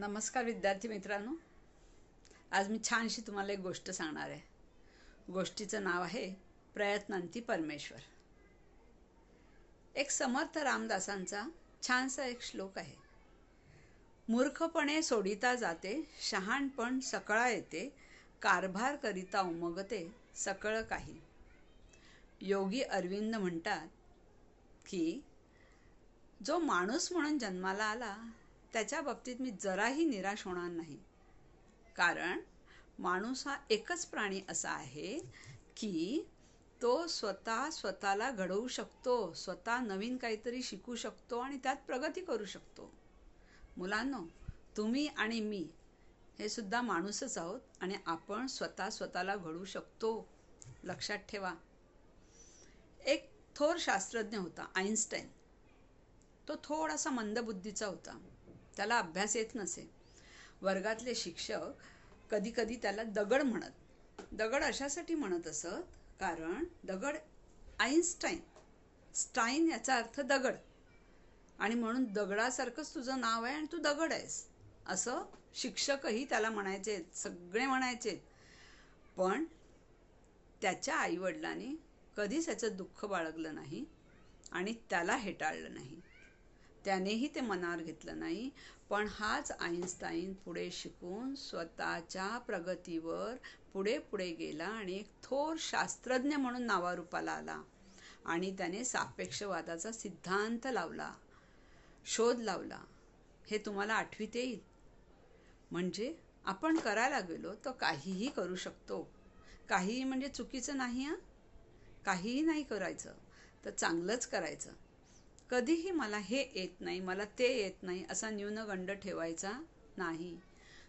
नमस्कार विद्यार्थी मित्रांनो. आज मी छानशी तुम्हाला एक गोष्ट सांगणार आहे. गोष्टीचं नाव आहे प्रयत्नांती परमेश्वर. एक समर्थ रामदासांचा छानसा एक श्लोक आहे. मूर्खपणे सोडिता जाते शहाणपण सकळा येते कारभार करिता उमगते सकळ काही. योगी अरविंद म्हणतात की जो माणूस म्हणून जन्माला आला त्याच्या बाबतीत मी जराही निराश होणार नाही. कारण माणूस हा एकच प्राणी असा आहे की तो स्वतः स्वतःला घडवू शकतो स्वतः नवीन काहीतरी शिकू शकतो आणि त्यात प्रगती करू शकतो. मुलांनो तुम्ही आणि मी हे सुद्धा माणूसच आहोत आणि आपण स्वतः स्वतःला घडवू शकतो. लक्षात ठेवा. एक थोर शास्त्रज्ञ होता आईन्स्टाईन तो थोडासा मंदबुद्धीचा होता. त्याला अभ्यास येत नसे. वर्गातले शिक्षक कधीकधी त्याला दगड म्हणत. दगड अशासाठी म्हणत असत कारण दगड आईन्स्टाईन स्टाईन याचा अर्थ दगड. आणि म्हणून दगडासारखंच तुझं नाव आहे आणि तू दगड आहेस. असं शिक्षकही त्याला म्हणायचे सगळे म्हणायचे. पण त्याच्या आईवडिलांनी कधीच याचं दुःख बाळगलं नाही आणि त्याला हेटाळलं नाही. त्यानेही ते मनावर घेतलं नाही. पण हाच आईन्स्टाईन पुढे शिकून स्वतःच्या प्रगतीवर पुढे पुढे गेला आणि एक थोर शास्त्रज्ञ म्हणून नावारूपाला आला. आणि त्याने सापेक्षवादाचा सिद्धांत लावला. शोध लावला. हे तुम्हाला आठवीत येईल. म्हणजे आपण करायला गेलो तर काहीही करू शकतो. काहीही म्हणजे चुकीचं नाही हां? काहीही नाही करायचं. तर चांगलंच करायचं. कधीही मला हे येत नाही मला ते येत नाही असा न्यूनगंड ठेवायचा नाही.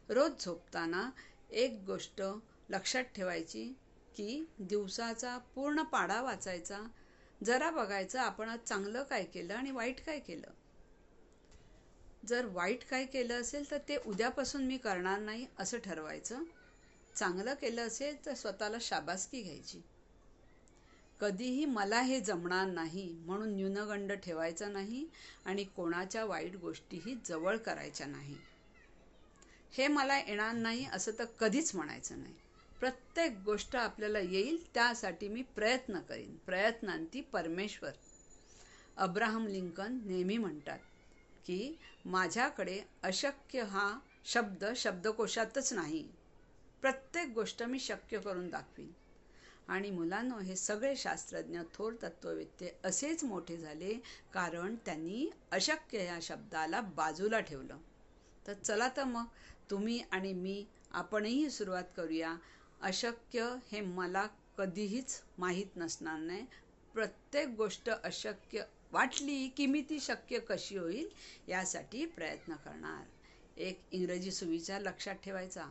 रोज झोपताना एक गोष्ट लक्षात ठेवायची की दिवसाचा पूर्ण पाडा वाचायचा. जरा बघायचं आपण आज चांगलं काय केलं आणि वाईट काय केलं. जर वाईट काय केलं असेल तर ते उद्यापासून मी करणार नाही असं ठरवायचं. चांगलं केलं असेल तर स्वतःला शाबासकी घ्यायची. कधीही मला हे जमणार नाही म्हणून न्यूनगंड ठेवायचा नाही आणि कोणाच्या वाईट गोष्टीही जवळ करायच्या नाही. हे मला येणार नाही असं तर कधीच म्हणायचं नाही. प्रत्येक गोष्ट आपल्याला येईल त्यासाठी मी प्रयत्न करीन. प्रयत्नांती परमेश्वर. अब्राहम लिंकन नेहमी म्हणतात की माझ्याकडे अशक्य हा शब्द शब्दकोशातच नाही. प्रत्येक गोष्ट मी शक्य करून दाखवीन. आणि मुलांनो हे सगळे शास्त्रज्ञ थोर तत्ववेत्ते असेच मोठे झाले कारण त्यांनी अशक्य या शब्दाला बाजूला ठेवलं. तर चला तर मग तुम्ही आणि मी आपणही सुरुवात करूया. अशक्य हे मला कधीहीच माहीत नसणार नाही. प्रत्येक गोष्ट अशक्य वाटली की मी ती शक्य कशी होईल यासाठी प्रयत्न करणार. एक इंग्रजी सुविचार लक्षात ठेवायचा.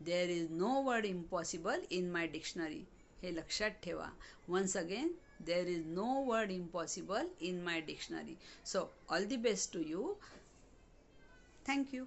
There is no word impossible in my dictionary हे लक्षात ठेवा. Once again there is no word impossible in my dictionary so all the best to you thank you